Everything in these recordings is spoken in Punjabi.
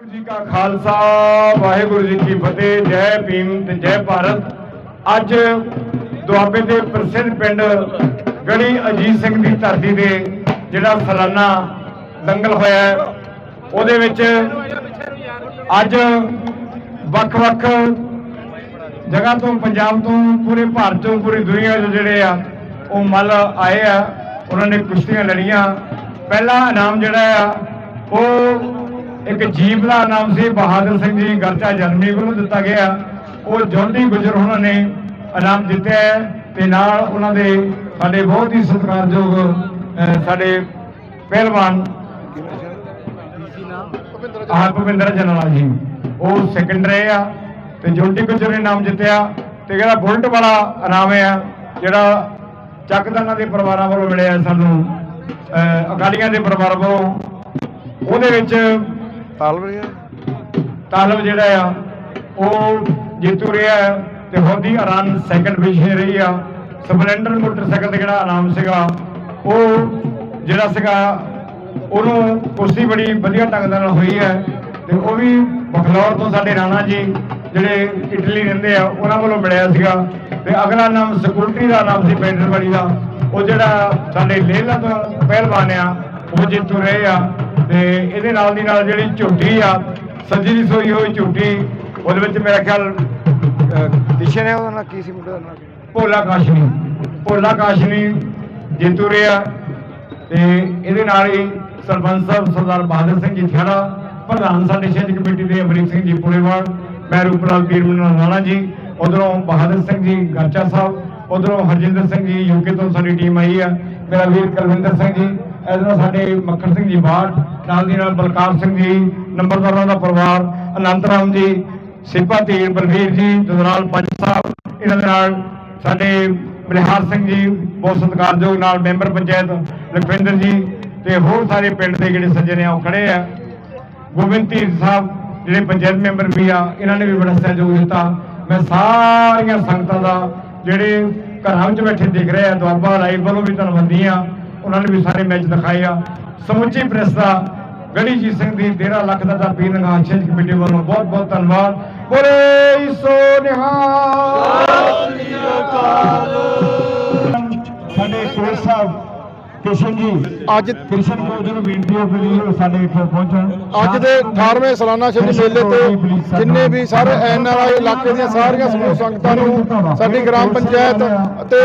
ਵਾਹਿਗੁਰੂ ਜੀ ਕਾ ਖਾਲਸਾ, ਵਾਹਿਗੁਰੂ ਜੀ ਕੀ ਫਤਿਹ, ਜੈ ਭੀਮ ਤੇ ਜੈ ਭਾਰਤ। ਅੱਜ ਦੁਆਬੇ ਦੇ ਪ੍ਰਸਿੱਧ ਪਿੰਡ ਗੜੀ ਅਜੀਤ ਸਿੰਘ ਦੀ ਧਰਤੀ ਦੇ ਜਿਹੜਾ ਸਾਲਾਨਾ ਦੰਗਲ ਹੋਇਆ ਉਹਦੇ ਵਿੱਚ ਅੱਜ ਵੱਖ-ਵੱਖ ਜਗ੍ਹਾ ਤੋਂ, ਪੰਜਾਬ ਤੋਂ, ਪੂਰੇ ਭਾਰਤ ਤੋਂ, ਪੂਰੀ ਦੁਨੀਆ ਤੋਂ ਜਿਹੜੇ ਆ, ਉਹ ਮੱਲ ਆਏ ਆ। ਉਹਨਾਂ ਨੇ ਕੁਸ਼ਤੀਆਂ ਲੜੀਆਂ। ਪਹਿਲਾ ਇਨਾਮ ਜਿਹੜਾ ਆ, ਉਹ ਇੱਕ ਜੀਵ ਦਾ ਨਾਮ ਸੀ ਬਹਾਦਰ ਸਿੰਘ ਜੀ ਗਰਚਾ ਜਨਮੀ ਵੱਲੋਂ ਦਿੱਤਾ ਗਿਆ। ਉਹ ਜੌਂਡੀ ਗੁਜਰ ਉਹਨਾਂ ਨੇ ਇਨਾਮ ਜਿੱਤਿਆ ਹੈ ਤੇ ਨਾਲ ਉਹਨਾਂ ਦੇ ਸਾਡੇ ਬਹੁਤ ਹੀ ਸਤਿਕਾਰਯੋਗ ਸਾਡੇ ਪਹਿਲਵਾਨ ਆਹ ਭੁਪਿੰਦਰ ਜਨਲਾ ਜੀ। ਉਹ ਸੈਕੰਡ ਰਹੇ ਆ ਤੇ ਜੋਟੀ ਗੁਜਰ ਨੇ ਨਾਮ ਜਿੱਤਿਆ ਤੇ ਜਿਹੜਾ ਬੁਲਟ ਵਾਲਾ ਇਨਾਮ ਆ ਜਿਹੜਾ ਚੱਕਦਾਨਾਂ ਦੇ ਪਰਿਵਾਰਾਂ ਵੱਲੋਂ ਮਿਲਿਆ ਸਾਨੂੰ ਅਕਾਲੀਆਂ ਦੇ ਪਰਿਵਾਰ ਵੱਲੋਂ, ਉਹਦੇ ਵਿੱਚ ਤਾਲਬ ਜਿਹੜਾ ਆ, ਉਹ ਜੇਤੂ ਰਿਹਾ ਹੈ ਤੇ ਹੋਦੀ ਰਨ ਸੈਕੰਡ ਪੋਜੀਸ਼ਨ ਰਹੀ ਆ। ਸਪਲੈਂਡਰ ਮੋਟਰਸਾਈਕਲ ਤੇ ਜਿਹੜਾ ਆਰਾਮ ਸੀਗਾ, ਉਹ ਜਿਹੜਾ ਸੀਗਾ, ਉਹਨੂੰ ਕੁਸ਼ਤੀ ਬੜੀ ਵਧੀਆ ਢੰਗ ਦੇ ਨਾਲ ਹੋਈ ਹੈ ਤੇ ਉਹ ਵੀ ਬਖਲੌਰ ਤੋਂ ਸਾਡੇ ਰਾਣਾ ਜੀ, ਜਿਹੜੇ ਇਟਲੀ ਰਹਿੰਦੇ ਆ, ਉਹਨਾਂ ਵੱਲੋਂ ਮਿਲਿਆ ਸੀਗਾ। ਤੇ ਅਗਲਾ ਨਾਮ ਸਿਕਿਉਰਿਟੀ ਦਾ ਨਾਮ ਸੀ ਪੈਂਟਰਵਾੜੀ ਦਾ। ਉਹ ਜਿਹੜਾ ਸਾਡੇ ਲੇਲਾ ਤੋਂ ਪਹਿਲਵਾਨ ਆ, ਉਹ ਜਿੱਤੂ ਰਹੇ ਆ। ਤੇ ਇਹਦੇ ਨਾਲ ਦੀ ਨਾਲ ਜਿਹੜੀ ਝੂਠੀ ਆ, ਸੱਜੀ ਦੀ ਸੋਈ ਹੋਈ ਝੂਠੀ, ਉਹਦੇ ਵਿੱਚ ਮੇਰਾ ਖਿਆਲ ਦਿਸ਼ਨ ਹੈ ਉਹਦਾ ਕੀ ਸੀ ਮੁੰਡੇ ਦਾ ਭੋਲਾ ਕਾਸ਼ਨੀ। ਭੋਲਾ ਕਾਸ਼ਨੀ ਜੇਤੂ ਰਿਹਾ। ਤੇ ਇਹਦੇ ਨਾਲ ਹੀ ਸਰਪੰਚ ਸਾਹਿਬ ਸਰਦਾਰ ਬਹਾਦਰ ਸਿੰਘ ਜੀ ਖੇੜਾ ਪ੍ਰਧਾਨ ਸਾਡੇ ਸ਼ਹਿਰ ਕਮੇਟੀ ਦੇ ਅਮਰੀਕ ਸਿੰਘ ਜੀ ਪੁਰੇਵਾਲ, ਮੈਂ ਰੂਪਲਾਲ ਪੀਰ ਮਨ ਰਾਣਾ ਜੀ, ਉਧਰੋਂ ਬਹਾਦਰ ਸਿੰਘ ਜੀ ਗਰਚਾ ਸਾਹਿਬ, ਉਧਰੋਂ ਹਰਜਿੰਦਰ ਸਿੰਘ ਜੀ ਯੂਕੇ ਤੋਂ ਸਾਡੀ ਟੀਮ ਆਈ ਆ, ਮੇਰਾ ਵੀਰ ਕੁਲਵਿੰਦਰ ਸਿੰਘ ਜੀ ਇਧਰੋਂ ਸਾਡੇ ਮੱਖਣ ਸਿੰਘ ਜੀ ਬਾੜ ਨਾਲ ਦੀ ਨਾਲ ਬਲਕਾਰ ਸਿੰਘ ਜੀ, ਨੰਬਰਦਾਰਾਂ ਦਾ ਪਰਿਵਾਰ, ਅਨੰਤ ਰਾਮ ਜੀ, ਸਿਪਾ ਧੀਰ ਬਲਵੀਰ ਜੀ, ਜਨਰਲ ਪੰਚ ਸਾਹਿਬ, ਇਹਨਾਂ ਦੇ ਨਾਲ ਸਾਡੇ ਬਲਿਹਾਰ ਸਿੰਘ ਜੀ, ਬਹੁਤ ਸਤਿਕਾਰਯੋਗ ਨਾਲ ਮੈਂਬਰ ਪੰਚਾਇਤ ਲਖਵਿੰਦਰ ਜੀ ਤੇ ਹੋਰ ਸਾਰੇ ਪਿੰਡ ਦੇ ਜਿਹੜੇ ਸੱਜਣ ਆ, ਉਹ ਖੜੇ ਆ। ਗੋਬਿੰਦ ਧੀਰ ਸਾਹਿਬ, ਜਿਹੜੇ ਪੰਚਾਇਤ ਮੈਂਬਰ ਵੀ ਆ, ਇਹਨਾਂ ਨੇ ਵੀ ਬੜਾ ਸਹਿਯੋਗ ਦਿੱਤਾ। ਮੈਂ ਸਾਰੀਆਂ ਸੰਗਤਾਂ ਦਾ, ਜਿਹੜੇ ਘਰਾਂ ਵਿੱਚ ਬੈਠੇ ਦਿਖ ਰਹੇ ਆ, ਦੁਆਬਾ ਲਾਈਵ ਵੱਲੋਂ ਵੀ ਧੰਨਵਾਦੀ ਆ। ਉਹਨਾਂ ਨੇ ਵੀ ਸਾਰੇ ਮੈਚ ਦਿਖਾਏ ਆ। ਸਮੁੱਚੀ ਪ੍ਰੈਸ ਦਾ ਗੜੀ ਜੀ ਸਿੰਘ ਦੀ 13 ਲੱਖ ਦਾ ਤਾਂ ਪੀਰ ਨਗਾਹ ਛੇਜ ਕਮੇਟੀ ਵੱਲੋਂ ਬਹੁਤ ਬਹੁਤ ਧੰਨਵਾਦ। ਬੋਲੇ ਸੋ ਨਿਹਾਲ। ਸਾਡੇ ਕੋਚ ਸਾਹਿਬ ਕਿਸ਼ਨ ਜੀ ਅੱਜ ਕ੍ਰਿਸ਼ਨ ਕੋਚ ਨੂੰ ਬੇਨਤੀ ਹੈ ਕਿ ਸਾਡੇ ਇੱਥੇ ਪਹੁੰਚਣ। ਅੱਜ ਦੇ 18ਵੇਂ ਸਾਲਾਨਾ ਸ਼ਹੀਦੀ ਮੇਲੇ ਤੇ ਜਿੰਨੇ ਵੀ ਸਾਰੇ ਐਨਆਰਆਈ ਇਲਾਕੇ ਦੀਆਂ ਸਾਰੀਆਂ ਸਮੂਹ ਸੰਗਤਾਂ ਨੂੰ ਸਾਡੀ ਗ੍ਰਾਮ ਪੰਚਾਇਤ ਅਤੇ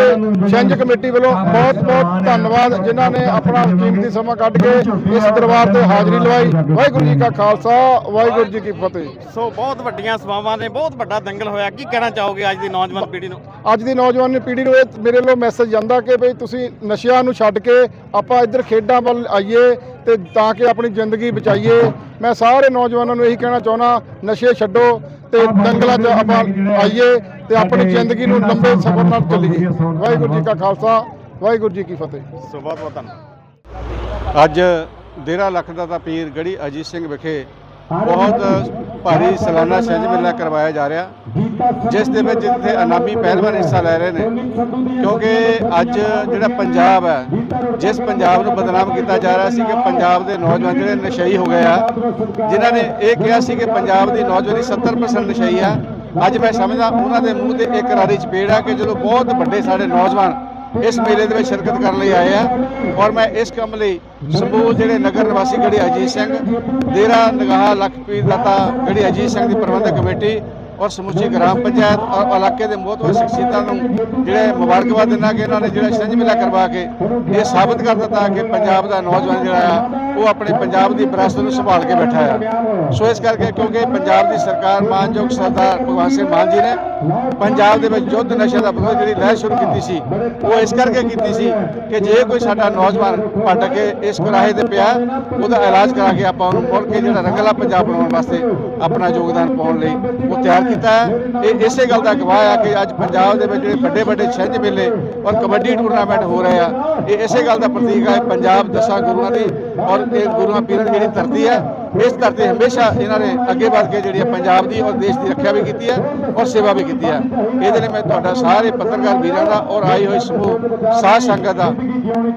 ਛਿੰਝ ਕਮੇਟੀ ਵੱਲੋਂ ਬਹੁਤ ਬਹੁਤ ਧੰਨਵਾਦ ਜਿਨ੍ਹਾਂ ਨੇ ਆਪਣਾ ਕੀਮਤੀ ਸਮਾਂ ਕੱਢ ਕੇ ਇਸ ਦਰਬਾਰ ਤੇ ਹਾਜ਼ਰੀ ਲਵਾਈ। ਵਾਹਿਗੁਰੂ ਜੀ ਕਾ ਖਾਲਸਾ ਵਾਹਿਗੁਰੂ ਜੀ ਕੀ ਫਤਿਹ। ਸੋ ਬਹੁਤ ਵੱਡੀਆਂ ਸਭਾਵਾਂ ਨੇ ਬਹੁਤ ਵੱਡਾ ਦੰਗਲ ਹੋਇਆ। ਕੀ ਕਹਿਣਾ ਚਾਹੋਗੇ ਅੱਜ ਦੀ ਨੌਜਵਾਨ ਪੀੜ੍ਹੀ ਨੂੰ? ਅੱਜ ਦੀ ਨੌਜਵਾਨ ਪੀੜ੍ਹੀ ਨੂੰ ਇਹ ਮੇਰੇ ਵੱਲੋਂ ਮੈਸੇਜ ਜਾਂਦਾ ਕਿ ਭਈ ਤੁਸੀਂ ਨਸ਼ਿਆਂ ਨੂੰ ਛੱਡ ਕੇ ਆਪਾਂ ਇੱਧਰ ਖੇਡਾਂ ਵੱਲ ਆਈਏ ਤੇ ਤਾਂ ਕਿ ਆਪਣੀ ਜ਼ਿੰਦਗੀ ਬਚਾਈਏ। ਮੈਂ ਸਾਰੇ ਨੌਜਵਾਨਾਂ ਨੂੰ ਇਹੀ ਕਹਿਣਾ ਚਾਹੁੰਦਾ ਨਸ਼ੇ ਛੱਡੋ ਤੇ ਦੰਗਲਾਂ 'ਚ ਆਪਾਂ ਆਈਏ ਤੇ ਆਪਣੀ ਜ਼ਿੰਦਗੀ ਨੂੰ ਲੰਬੇ ਸਫ਼ਰ ਨਾਲ ਚੱਲੀਏ। ਵਾਹਿਗੁਰੂ ਜੀ ਕਾ ਖਾਲਸਾ ਵਾਹਿਗੁਰੂ ਜੀ ਕੀ ਫਤਿਹ। ਸੋ ਬਹੁਤ ਬਹੁਤ ਧੰਨਵਾਦ। ਅੱਜ ਡੇਰਾ ਲੱਖ ਦਾ ਤਾਂ ਪੀਰ ਗੜੀ ਅਜੀਤ ਸਿੰਘ ਵਿਖੇ ਬਹੁਤ ਭਾਰੀ ਸਾਲਾਨਾ ਛਿੰਝ ਮੇਲਾ ਕਰਵਾਇਆ ਜਾ ਰਿਹਾ, ਜਿਸ ਦੇ ਵਿੱਚ ਇੱਥੇ ਅਨਾਮੀ ਪਹਿਲਵਾਨ ਹਿੱਸਾ ਲੈ ਰਹੇ ਨੇ। ਕਿਉਂਕਿ ਅੱਜ ਜਿਹੜਾ ਪੰਜਾਬ ਹੈ, ਜਿਸ ਪੰਜਾਬ ਨੂੰ ਬਦਨਾਮ ਕੀਤਾ ਜਾ ਰਿਹਾ ਸੀ ਕਿ ਪੰਜਾਬ ਦੇ ਨੌਜਵਾਨ ਜਿਹੜੇ ਨਸ਼ਈ ਹੋ ਗਏ ਆ, ਜਿਨ੍ਹਾਂ ਨੇ ਇਹ ਕਿਹਾ ਸੀ ਕਿ ਪੰਜਾਬ ਦੀ ਨੌਜਵਾਨੀ 70% ਨਸ਼ਈ ਆ। ਅੱਜ ਮੈਂ ਸਮਝਦਾ, ਉਹਨਾਂ ਦੇ ਮੂੰਹ ਤੇ ਇੱਕ ਰਾਰੀ ਚਪੇੜ ਆ ਕਿ ਜਦੋਂ ਬਹੁਤ ਵੱਡੇ ਸਾਡੇ ਨੌਜਵਾਨ ਇਸ ਮੇਲੇ ਦੇ ਵਿੱਚ ਸ਼ਿਰਕਤ ਕਰਨ ਲਈ ਆਏ ਆ ਔਰ ਮੈਂ ਇਸ ਕੰਮ ਲਈ ਸਮੂਹ ਜਿਹੜੇ ਨਗਰ ਨਿਵਾਸੀ ਗੜੀ ਅਜੀਤ ਸਿੰਘ ਦੇਰਾ ਨਗਾਹ ਲਖਪੀਰ ਦਾਤਾ ਗੜੀ ਅਜੀਤ ਸਿੰਘ ਦੀ ਪ੍ਰਬੰਧਕ ਕਮੇਟੀ ਔਰ ਸਮੁੱਚੀ ਗ੍ਰਾਮ ਪੰਚਾਇਤ ਔਰ ਇਲਾਕੇ ਦੇ ਮੋਹਤਵਰ ਸ਼ਖਸੀਅਤਾਂ ਨੂੰ ਜਿਹੜੇ ਮੁਬਾਰਕਬਾਦ ਦਿੰਦਾ ਕਿ ਇਹਨਾਂ ਨੇ ਜਿਹੜਾ ਛਿੰਝ ਮੇਲਾ ਕਰਵਾ ਕੇ ਇਹ ਸਾਬਤ ਕਰ ਦਿੱਤਾ ਕਿ ਪੰਜਾਬ ਦਾ ਨੌਜਵਾਨ ਜਿਹੜਾ ਆ, ਉਹ ਆਪਣੇ ਪੰਜਾਬ ਦੀ ਵਿਰਾਸਤ ਨੂੰ ਸੰਭਾਲ ਕੇ ਬੈਠਾ ਆ। ਸੋ ਇਸ ਕਰਕੇ ਕਿਉਂਕਿ ਪੰਜਾਬ ਦੀ ਸਰਕਾਰ ਮਾਨਯੋਗ ਸਰਦਾਰ ਭਗਵੰਤ ਸਿੰਘ ਮਾਨ ਜੀ ਨੇ ਪੰਜਾਬ ਦੇ ਵਿੱਚ ਯੁੱਧ ਨਸ਼ੇ ਦਾ ਵਿਰੋਧ ਜਿਹੜੀ ਲਹਿਰ ਸ਼ੁਰੂ ਕੀਤੀ ਸੀ, ਉਹ ਇਸ ਕਰਕੇ ਕੀਤੀ ਸੀ ਕਿ ਜੇ ਕੋਈ ਸਾਡਾ ਨੌਜਵਾਨ ਭੱਟ ਕੇ ਇਸ ਕੁਰਾਹੇ ਤੇ ਪਿਆ, ਉਹਦਾ ਇਲਾਜ ਕਰਾ ਕੇ ਆਪਾਂ ਉਹਨੂੰ ਮੁੜ ਕੇ ਜਿਹੜਾ ਰੰਗਲਾ ਪੰਜਾਬ ਬਣਾਉਣ ਵਾਸਤੇ ਆਪਣਾ ਯੋਗਦਾਨ ਪਾਉਣ ਲਈ ਉਹ ਤਿਆਰ ਕੀਤਾ ਹੈ। ਇਹ ਇਸੇ ਗੱਲ ਦਾ ਗਵਾਹ ਆ ਕਿ ਅੱਜ ਪੰਜਾਬ ਦੇ ਵਿੱਚ ਜਿਹੜੇ ਵੱਡੇ ਵੱਡੇ ਛਿੰਝ ਮੇਲੇ ਔਰ ਕਬੱਡੀ ਟੂਰਨਾਮੈਂਟ ਹੋ ਰਹੇ ਆ, ਇਹ ਇਸੇ ਗੱਲ ਦਾ ਪ੍ਰਤੀਕ ਹੈ, ਪੰਜਾਬ ਦਸਾਂ ਗੁਰੂਆਂ ਦੀ ਔਰ ਇਹ ਗੁਰੂਆਂ ਪੀਰਾਂ ਦੀ ਜਿਹੜੀ ਧਰਤੀ ਹੈ ਇਸ ਧਰਤੀ ਹਮੇਸ਼ਾ ਇਹਨਾਂ ਨੇ ਅੱਗੇ ਵੱਧ ਕੇ ਜਿਹੜੀ ਹੈ ਪੰਜਾਬ ਦੀ ਔਰ ਦੇਸ਼ ਦੀ ਰੱਖਿਆ ਵੀ ਕੀਤੀ ਹੈ ਔਰ ਸੇਵਾ ਵੀ ਕੀਤੀ ਹੈ। ਇਹਦੇ ਲਈ ਮੈਂ ਤੁਹਾਡਾ ਸਾਰੇ ਪੱਤਰਕਾਰ ਵੀਰਾਂ ਦਾ ਔਰ ਆਏ ਹੋਏ ਸਮੂਹ, ਸਾਧ ਸੰਗਤ ਦਾ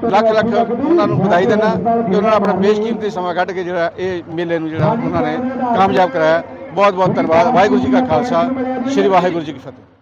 ਲੱਖ ਲੱਖ ਉਹਨਾਂ ਨੂੰ ਵਧਾਈ ਦਿੰਦਾ ਕਿ ਉਹਨਾਂ ਨੇ ਆਪਣਾ ਬੇਸ਼ਕੀਮਤੀ ਸਮਾਂ ਕੱਢ ਕੇ ਜਿਹੜਾ ਇਹ ਮੇਲੇ ਨੂੰ ਜਿਹੜਾ ਉਹਨਾਂ ਨੇ ਕਾਮਯਾਬ ਕਰਾਇਆ। ਬਹੁਤ ਬਹੁਤ ਧੰਨਵਾਦ। ਵਾਹਿਗੁਰੂ ਜੀ ਕਾ ਖਾਲਸਾ, ਸ੍ਰੀ ਵਾਹਿਗੁਰੂ ਜੀ ਕੀ ਫਤਿਹ।